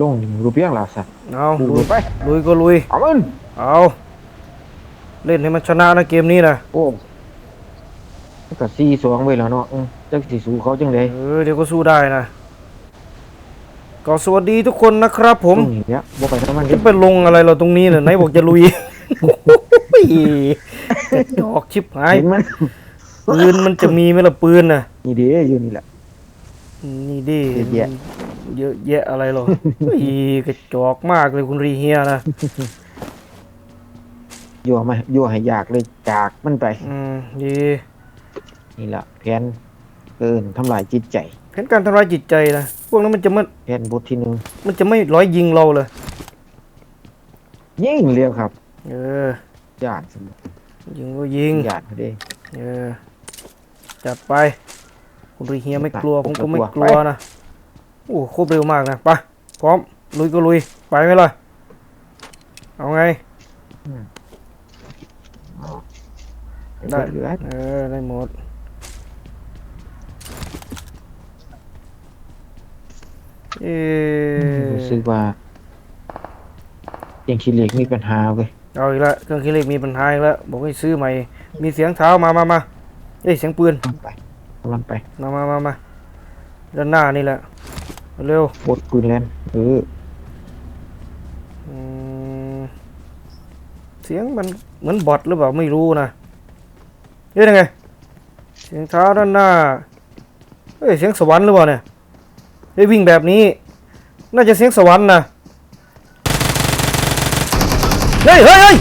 ลงรูปเพียงล่ะสัตว์เอาดูลุยไป ลุยก็ลุย เอามันเอาเล่นให้มันชนะนะเกมนี้นะโอ้มันก็สี่สองไว้แล้วเนาะอืมจักสิสู้เขาจังได๋เออเดี๋ยวก็สู้ได้นะก็สวัสดีทุกคนนะครับผมตรงนี้เนี่ยบ่ไปทางมันเด้จะไปลงอะไรเราตรงนี้เนี่ยไหนบอกจะลุยโอ้ยกระจอกชิบหายเห็นมันปืนมันจะมีไหมล่ะปืนน่ะนี่เด้อยู่นี่แหละนี่ดิเยอะแยะ เยอะแยะอะไรหรออีกระจอกมากเลยคุณรีเฮียนะยั่วมายั่วให้อยากเลยจากมันไป อืมดีนี่ล่ะแผนเกินทำลายจิตใจแผนการทำร้ายจิตใจนะพวกนั้นมันจะไม่แผนบทที่หนึ่งมันจะไม่ร้อยยิงเราเลยยิงเร็วครับ เออญาติสมยิงก็ยิงญาติเด้เออจัดไป คุณรีเฮียไม่กลัวไปผมก็ไม่ไปกลัวนะ โอ้โคตรเร็วมากนะไปพร้อม ลุยก็ลุย ไปไหมล่ะ เอาไง ได้เหลือเออ ได้หมด เออรู้สึกว่ายังคิดเหล็กมีปัญหาเว้ยเอาอีกแล้วเครื่องคิดเลขมีปัญหาอีกแล้วบอกให้ซื้อใหม่ มีเสียงเท้ามามามาเอ้ยเสียงปืนกำลังไปกำลังไป มามามามาด้านหน้านี่แหละ เร็วบดปืนแลนเอออืมเสียงมันเหมือนบอทหรือเปล่าไม่รู้นะเฮ้ยยังไงเสียงเท้าด้านหน้าเฮ้ยเสียงสวรรค์หรือเปล่าเนี่ยเฮ้ยวิ่งแบบนี้ น่าจะเสียงสวรรค์นะเฮ้ยเฮ้ยเฮ้ย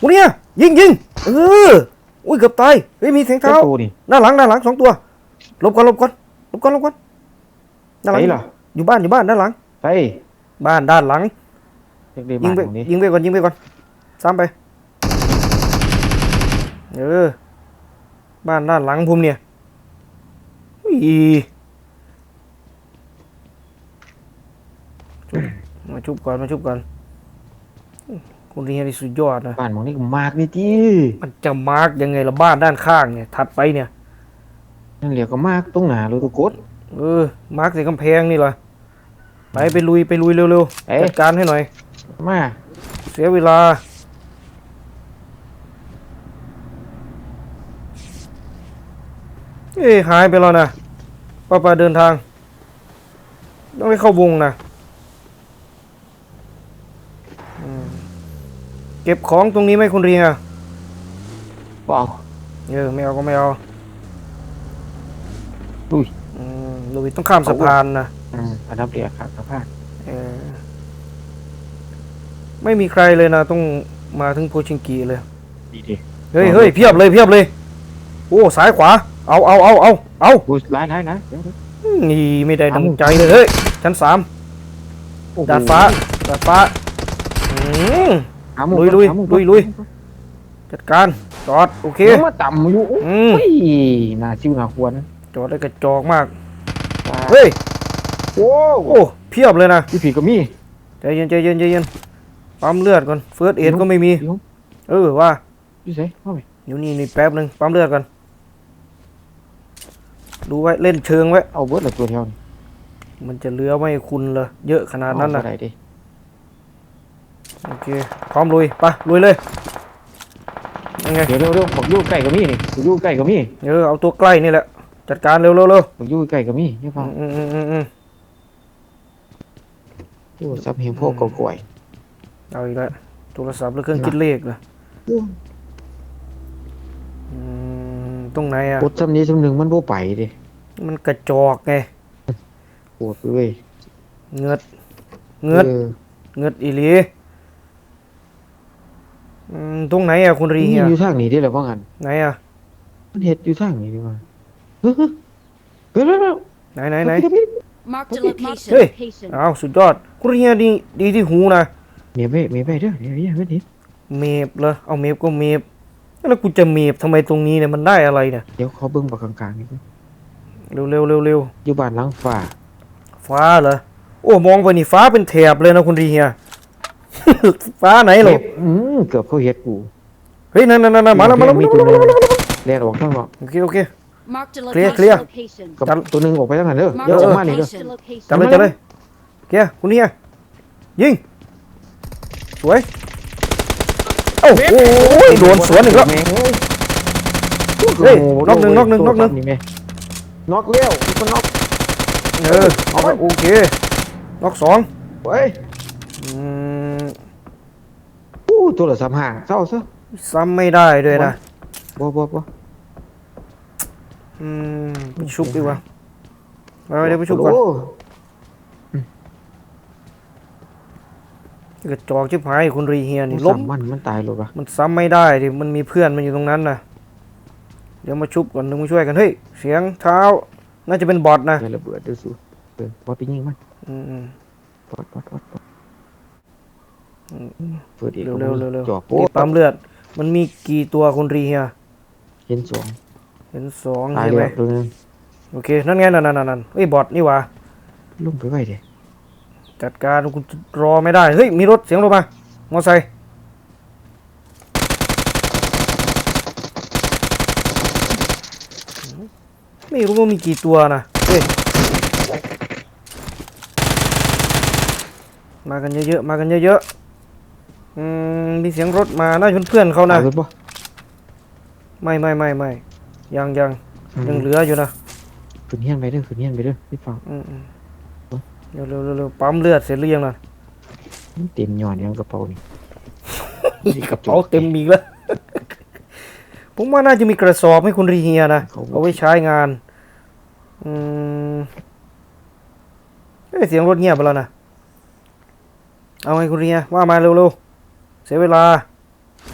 กูเนี่ยยิงยิงเอออุ้ยเกือบตายเฮ้ยมีเสียงเจ้าเท้าตัวนี่ด้านหลังด้านหลังสองตัวหลบก่อนหลบก่อนหลบก่อนหลบก่อน ด้านหไปลังเหรอ อยู่บ้านอยู่บ้านด้านหลัง ไปบ้านด้านหลัง เด็กได้ยิบ้างนไปตรงนี้ยิงไปก่อนยิงไปก่อนซ้ำไป เออ บ้านด้านหลังผมเนี่ยอีชุบมาชุบก่อนมาชุบก่อนคุณเรียนนี่สุดยอดนะ บ้านหมองนี่ก็มากนี่จีมันจะมาร์กยังไงละบ้านด้านข้างเนี่ย ถัดไปเนี่ย นั่นเหลียวก็มากตรงหน้าเลยตัวกด เออ มาร์กใส่กำแพงนี่เหรอ ไปไปลุยไปลุยเร็วเอ๊ะ ๆจัดการให้หน่อย มาเสียเวลา เอ้ยหายไปแล้วนะป้าป้าเดินทาง ต้องได้เข้าวงนะอืมเก็บของตรงนี้ไหมคุณเรียงอะบ่เอาเออไม่เอาก็ไม่เอา อุ้ย อืมลุยต้องข้ามสะพานนะอืมอันดับเรียกครับสภาพเออไม่มีใครเลยนะต้องมาถึงโพชิงกีเลย ดีดีเฮ้ยเฮ้ยเพียบเลยเพียบเลย โอ้ซ้ายขวา เอาเอาเอาเอาเอาอุ้ยร้ายร้ายนะเดี๋ยวเดี๋ยวนี่ไม่ได้ดังใจเลยเฮ้ยชั้นสามโอ้โหดาดฟ้าดาดฟ้าอืม หาหมู่ลุยลุยหาหมู่ลุยลุย จัดการจอดโอเค เดี๋ยวมาต่ำอยู่อืมโอ้ยน่าชิวน่าควรนะจอดได้กระจอกมาก เฮ้ยเฮ้ย โอ้โอ้เพียบเลยนะพี่ผีก็มีใจเย็นใจเย็นใจเย็นปั๊มเลือดก่อนเฟิร์สเอ็ดก็ไม่มีเดี๋ยวเออว่าพี่เซ่เข้าไปอยู่นี่นี่แป๊บหนึ่งปั๊มเลือดก่อนดูไว้เล่นเชิงไว้เอาเบิร์ดเลยตัวเดียวนี่มันจะเหลือไม่ให้คุณเลยเยอะขนาดนั้นเอานะเท่าไหร่ดิโอเคพร้อมลุยไปลุยเลยยังไงเดี๋ยวเร็วเร็วบอกอยู่ใกล้ก็มีนี่บอกอยู่ใกล้ก็มีเออเอาตัวใกล้นี่แหละ จัดการเร็วเร็วเร็วบอกอยู่ใกล้ก็มีเนี่ยฟังอืมอืมอืมอืมโอ้ซับเฮมพวกก่อยเอาอีกแล้วโทรศัพท์หรือเครื่องคิดเลขเหรอๆอืมตรงไหนอะกดซ้ำนี้ซ้ำหนึ่งมันบ่ไปดิมันกระจอกไงโคตรเลยเงือดเงือดออเงือดอีหลีอืมตรงไหนอะคุณรีนี่เฮียอยู่ทางนี้ได้แล้วว่างั้นไหนอะมันเฮ็ดอยู่ทางนี้ดีกว่า เฮ้ยเฮ้ยเฮ้ยเฮ้ยไหนไหนไหน เฮ้ย Marked a location. Hey. location. เอาสุดยอดคุณรีเฮดีดีที่หูนะ เมียไปเมียไปเด้อเดี๋ยเดี๋ยวเดี๋ยวเดี๋ยเมฟเหรอเอาเมฟก็เมฟแล้วกูจะเมฟทำไมตรงนี้เนี่ยมันได้อะไรเนี่ยเดี๋ยวเขอเบิ่งบักกลางๆนี่ก่อเร็วเร็วเร็วเร็วอยู่บ้านหลังฟ้าฟ้าเหรอโอ้มองไปนี่ฟ้าเป็นแถบเลยนะคุณรีเฮีย ฟ้าไหนหรออืมเกือบเขาเฮ็ดกูเฮ้ยนั่นนั่นนั่นมาแล้วมาแล้วมีมาตัวแล้วหนึงแลนออกทางนอกโอเคโอเค Marked a Clear, location. clear. location. กับตัวหนึงออกไปทางนั้นเด้อ Marked เดี๋ยว a ออกมานี่เด้อ location. location. จับเลยจับเลยเกียร์คุณเฮียยิงสวยโอ้โหโดนสวนอีกแล้วแม่งเอ้ยเฮ้ยโโน็อกหนึ่งน็อกหนึ่งน็อกหนึ่งแม่น็อกเลี้ยวมันน็อกเออเอาไปโอเคน็อกสองเว้ยอืมอู้ตัวละสามห้าเศร้าซะซ้ำไม่ได้ด้วยนะบ่บ่บ่ อืมไปชุบดีกว่าไปเดี๋ยวไปชุบก่อนโอ้กระจอกชิบหายคุณรีเฮียนี่มันล้มซ้ำมันมันตายหรอวะมันซ้ำไม่ได้ดิมันมีเพื่อนมันอยู่ตรงนั้นนะเดี๋ยวมาชุบก่อนนึงมาช่วยกันเฮ้ยเสียงเท้า น่าจะเป็นบอทนะไประเบิดเดือดสู้เออบ่ไปยิงมันอืมอืมปอดปอดปอดปอดอืมเปิดอีกเร็วเร็วเร็วเร็วจอบโอ้นี่ปั๊มเลือด มันมีกี่ตัวคุณรีเฮียเห็นสอง เห็นสองตายใช่ไหมแล้วตัวนึงโอเค นั่นไงนั่นนั่นนั่นนั่นเฮ้ยบอทนี่หว่าลงไปไว้เด้จัดการคุณรอไม่ได้ เฮ้ย มีรถเสียงรถมา มอไซค์ไม่รู้ว่ามีกี่ตัวนะเฮ้ย มากันเยอะๆ มากันเยอะๆ อืม มีเสียงรถมา น่าจะเป็นเพื่อนเขานะ ตายรถบ่ไม่ไม่ไม่ไม่ ยังยังยังเหลืออยู่นะขึ้นเฮียนไปเด้อขึ้นเฮียนไปเด้อพี่ฟังอืมอืมเร็วเร็วเร็วเร็วปั๊มเลือดเสร็จหรือยังนะมันเต็มหย่อนยังกระเป๋านี่กระเป๋าเต็มอีกแล้ว ผมว่าน่าจะมีกระสอบให้คุณรีเฮียนะเขาเอาไว้ใช้งาน อืมเอ้ยเสียงรถเงียบไปแล้วนะ เอาไงคุณรีเฮียว่ามาเร็วๆ เสียเวลา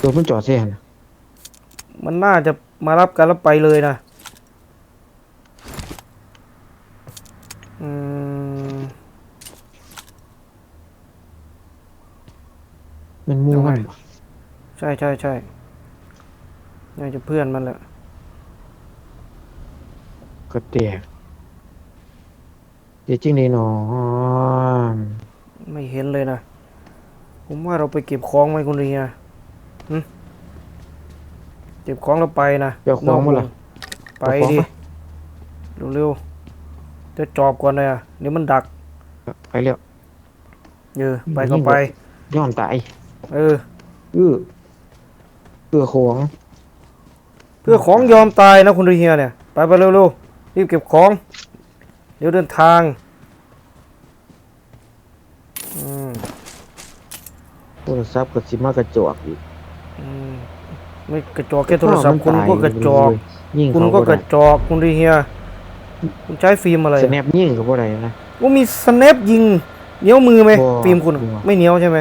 ตัวมันจอดแซ่นะมันน่าจะ มารับกันแล้วไปเลยนะอืมมันมู่มันบ่ใช่ใช่ใช่น่าจะเพื่อนมันแหละก็แตกเดี๋ยวจริงเลยเนาะไม่เห็นเลยนะ ผมว่าเราไปเก็บของไหมคุณเรียหึ เก็บของแล้วไปนะเดี๋ยวของมาล่ะไปดิเร็วๆจะจอบก่อนเลยอะเดี๋ยวมันดัก ไปแล้วเออไปก็ไปยอมตายเออเออเพื่อของ เพื่อของยอมตายนะคุณเรียเนี่ย ไปไปเร็วๆรีบเก็บของ เดี๋ยวเดินทางอืมโทรศัพท์กับสิมากระจอกอีกอืม ไม่กระจอกแค่โทรศัพท์คุณก็กระจอกยิงคุณเขาก็ก็กระจอกคุณรีเฮียคุณใช้ฟิล์มอะไรสแนปยิงก็บ่ได้นะว่ามีสแนปยิงเหนียวมือไหมบ่ฟิล์มคุณบ่ไม่เหนียวใช่ไหม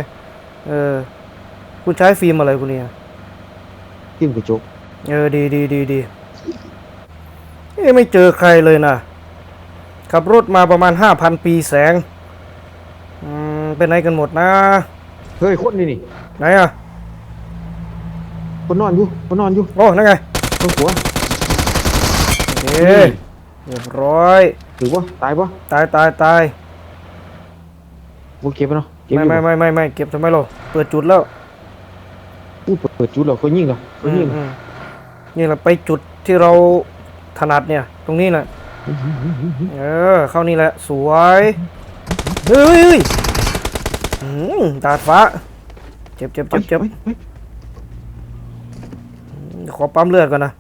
เออ คุณใช้ฟิล์มอะไรคุณเนี่ยทิ่มกระจกเออดีดีดีดีเอ้ไม่เจอใครเลยนะขับรถมาประมาณห้าพันปีแสง อืมเป็นไหนกันหมดนะ เฮ้ยคนนี่นี่ ไหนอะ คนนอนอยู่คนนอนอยู่โอ้นั่นไงคนหัวโอเคเรียบร้อยถือว่าตายปะตายตายตายบ่เก็บเนาะเก็บไม่อยู่ไม่ไม่ไม่ไม่เก็บทำไมเราเปิดจุดแล้วอู้เปิดจุดแล้วเขายิงเหรอเขายิงอืมนี่แหละไปจุดที่เราถนัดเนี่ย ตรงนี้แหละเออเข้านี่แหละ สวยเฮ้ยเฮ้ยอืมดาดฟ้า เจ็บเจ็บเจ็บเจ็บฮ้ยฮ้ย ขอปั๊มเลือดก่อนนะ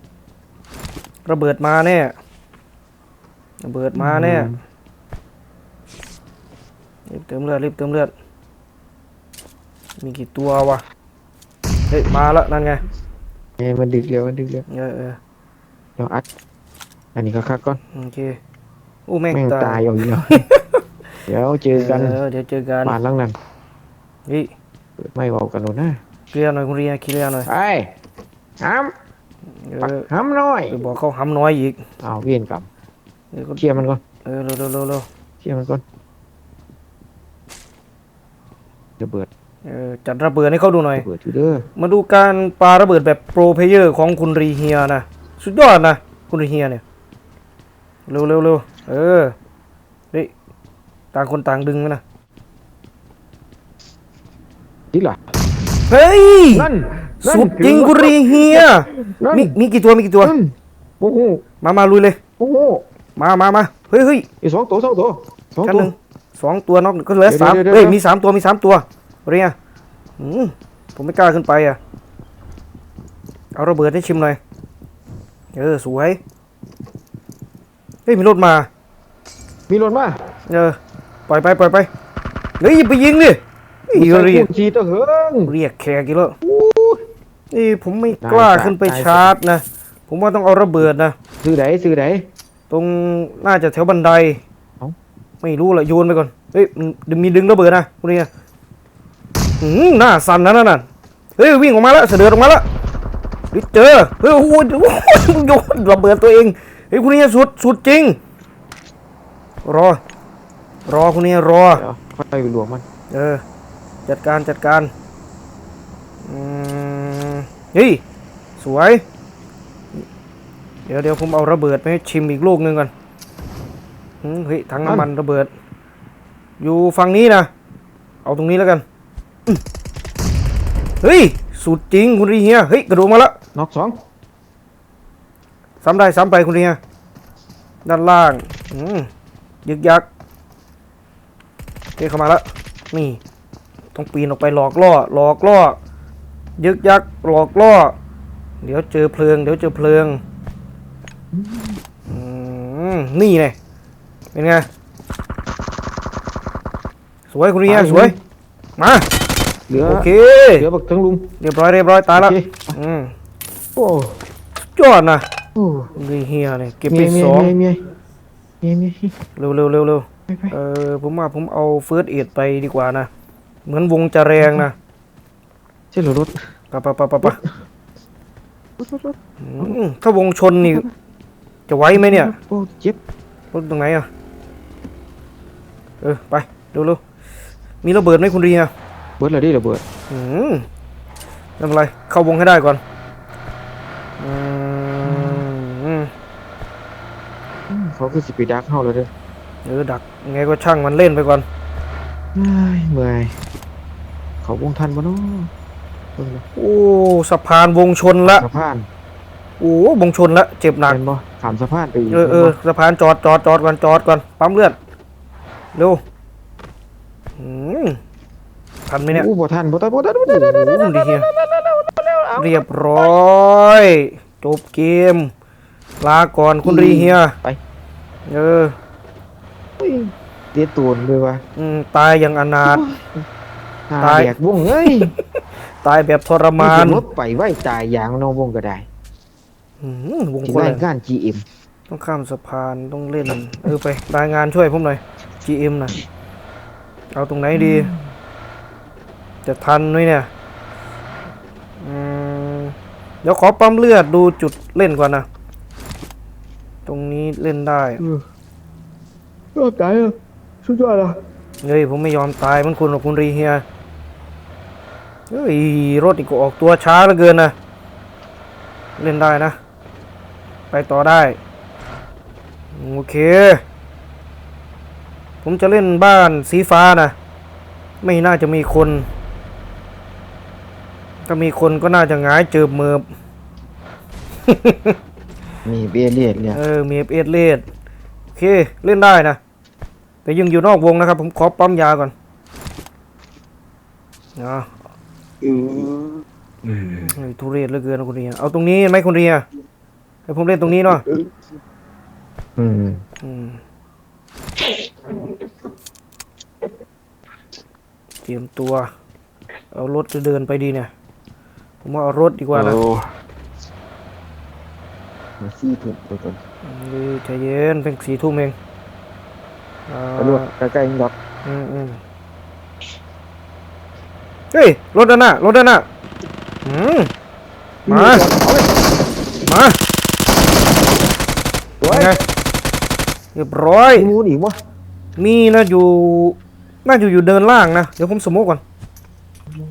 ระเบิดมาแน่ ระเบิดมาแน่รีบเติมเลือดรีบเติมเลือด มีกี่ตัววะ เฮ้ยมาแล้วนั่นไงเอ้ยมันดึกแล้วมันดึกแล้วเออเออเดี๋ยวอัด อันนี้ก็คักก่อน โอเคอู้แม่งแม่งตาตายยเอาอีกแล้วเดี๋ยวเจอกันเออเดี๋ยวเจอกันบ้านหลังนั้นนี่เปิดไม่เว้ากันโน่นนะเคลียร์หน่อยคุณเรียเคลียร์หน่อย ไอ้ ห้ามเอปักอห้ามหน่อยไปบอกเขาหำน้อยอีกเอาเวียนกลับเออก็เคลียร์มันก่อนเออเร็วเร็วเร็วเร็วเคลียร์มันก่อนระเบิดเออจัดระเบิดให้เขาดูหน่อย ระเบิดอยู่เด้อมาดูการปาระเบิดแบบโปรเพลเยอร์ของคุณรีเฮียนะ สุดยอดนะ คุณรีเฮียเนี่ย เร็วเร็วเร็วเออเฮ้ยต่างคนต่างดึงไว้นะ นี่ล่ะเฮ้ย นั่นนั่น สุดจริงคุณรีเฮียนั่น มีมีกี่ตัวมีกี่ตัว นั่นโอ้โหมามาลุยเลย โอ้โหมามามาเฮ้ยเฮ้ยอีกสองตัวสองตัวสองชั้นตัวหนึ่งสองตัวนอกก็เหลือเดี๋ยวสามเดี๋ยวเดี๋ยวเอ้ยเดี๋ยว มีสามตัวมีสามตัวเรียอืมผมไม่กล้าขึ้นไปอะเอาระเบิดให้ชิมหน่อยเออสวยเฮ้ยมีรถมามีรถมาเออปล่อยไปปล่อยไปเฮ้ยอย่าไปยิงดิเฮ้ยใส่เรียกคู่ขี่ตะเหิงเรียกแขกอีกแล้วอู้ นี่ผมไม่กล้าได้ขึ้นไปได้ชาร์จนะ ผมว่าต้องเอาระเบิดนะ ซื้อไหนซื้อไหน ตรงน่าจะแถวบันไดเอ้าไม่รู้ละโยนไปก่อน เฮ้ยมันมีดึงระเบิดนะคุณเนี่ยหืมหน้าสั่นนะนั่นน่ะเฮ้ยวิ่งออกมาแล้วเสด็จออกมาแล้วเฮ้ยเจอ เฮ้ยโอ้โหโอ้โหโยนระเบิดตัวเอง เฮ้ยคุณเนี่ยสุดสุดจริง รอ รอคุณเนี่ยรอเดี๋ยวค่อยไปหลวงมัน เออ จัดการจัดการ อืม เฮ้ย สวย เดี๋ยวเดี๋ยวผมเอาระเบิดไปให้ชิมอีกลูกหนึงก่อนอืมเฮ้ยถังน้ำมันระเบิด อยู่ฝั่งนี้นะ เอาตรงนี้แล้วกันอืมเฮ้ย สุดจริงคุณรีเฮีย เฮ้ย กระโดดมาแล้วน็อกสองซ้ำได้ซ้ำไปคุณรีเฮีย ด้านล่างอืมยึกยักเฮ้ยเข้ามาแล้วนี่ ต้องปีนออกไปหลอกล่อ หลอกล่อ ยึกยักหลอกล่อ เดี๋ยวเจอเพลิง เดี๋ยวเจอเพลิงอืมนี่ไงเป็นไง สวยคุณเรียสวย มาเหลือโอเคเหลือบักทั้งลุงเรียบร้อยเรียบร้อยตายแล้วโอเคอืมโอ้ยอดนะโอ้คุณเฮียเนี่ยเก็บไปเมียเมียสองเมียเมียเมียเมียเร็วเร็วเร็วเร็วไปไปเออผมว่าผมเอาเฟิร์สเอ็ดไปดีกว่านะ เหมือนวงจะแรงนะใช่เหรอรถปะปะปะปะปะรถรถรถอืมถ้าวงชนนี่ จะไหวไหมเนี่ย โอ้เจ็บรถตรงไหนอะ เออ ไปเร็วเร็วมีระเบิดไหมคุณเรียเบิดเลยดิระเบิดอืมไม่เป็นไร เข้าวงให้ได้ก่อนอืมเขาคือสิปีดักเข้าเลยเด้อเออดักไงก็ช่างมันเล่นไปก่อนเฮ้ยเมื่อยเขาวงทันบ่เนาะเบิ่งเลย โอ้สะพานวงชนละสะพานโอ้วงชนละเจ็บหนักเป็นบ่ขามสะพานไปอีกเออเออสะพานจอดจอดจอดก่อนจอดก่อนปั๊มเลือดเร็วอืมทันไหมเนี่ยอู้บ่ทันบ่ทันบ่ทันบ่โอ้ทันโหดีเฮียเรียบร้อยจบเกม ลาก่อนคุณรีเฮียไปเอออุ้ยเตียตูนด้วยว่ะอืมตายอย่างอนาถหาตายแดกวงเอ้ย ตายแบบทรมานรถไปไว้ตายอย่างน้องวงก็ได้อืมวงที่คนรายละงาน GM ต้องข้ามสะพานต้องเล่น เออไปรายงานช่วยผมหน่อย GM นะเอาตรงไหนดี จะทันไหมเนี่ยอืมเดี๋ยวขอปั๊มเลือดดูจุดเล่นก่อนนะ ตรงนี้เล่นได้รอดตายอะสุดยอดอะเฮ้ยผมไม่ยอมตายมันคุณหรอกคุณรีเฮีย เฮ้ยรถอีกก็ออกตัวช้าเหลือเกินนะ เล่นได้นะ ไปต่อได้ โอเค ผมจะเล่นบ้านสีฟ้านะ ไม่น่าจะมีคน ถ้ามีคนก็น่าจะหงายเจิบเมือบนี่เบียเลียดเนี่ย เออ มีเอสเลดโอเค เล่นได้นะ แต่ยังอยู่นอกวงนะครับ ผมขอปั๊มยาก่อนอ่า อือเฮ้ยทุเรศเหลือเกินนะคุณเรียเอาตรงนี้ไหมคุณเรียให้ผมเล่นตรงนี้เนาะอืมอืมเตรียมตัว เอารถจะเดินไปดีเนี่ย ผมว่าเอารถดีกว่านะโอ้มาซี่ถุงตัวตนเฮ้ยใจเย็นเป็นสี่ทุ่มเองอ่าตำรวจใกล้ๆนี่ดอกอืมอืม เฮ้ยรถด้านหน้ารถด้านหน้าอืมมาเอาเลยมาสวยไงเรียบร้อยงูหนีวะมีนะอยู่น่าอยู่อยู่เดินล่างนะเดี๋ยวผมสมมติก่อน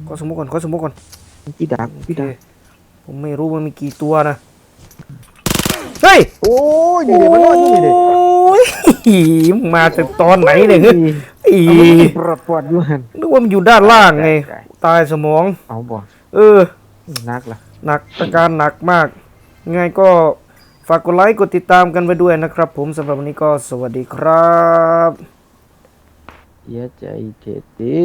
ขอสมมติก่อนขอสมมติก่อนพี่ดักพี่ดักผมไม่รู้ว่ามีกี่ตัวนะเฮ้ยโอ้ยนี่เดี๋ยวมันรอดนี่เดี๋ยวโอ้ยมึงมาจากตอนไหนเนี่ยเฮ้ยอีปลดปลดอยู่หันนึกว่ามันอยู่ด้านล่างไงได้ ตายสมอง เอาบ่เออนักล่ะหนักอาการหนักมากยังไงก็ฝากกดไลค์กดติดตามกันไปด้วยนะครับ ผมสำหรับวันนี้ก็สวัสดีครับเสียใจเจ็ดปี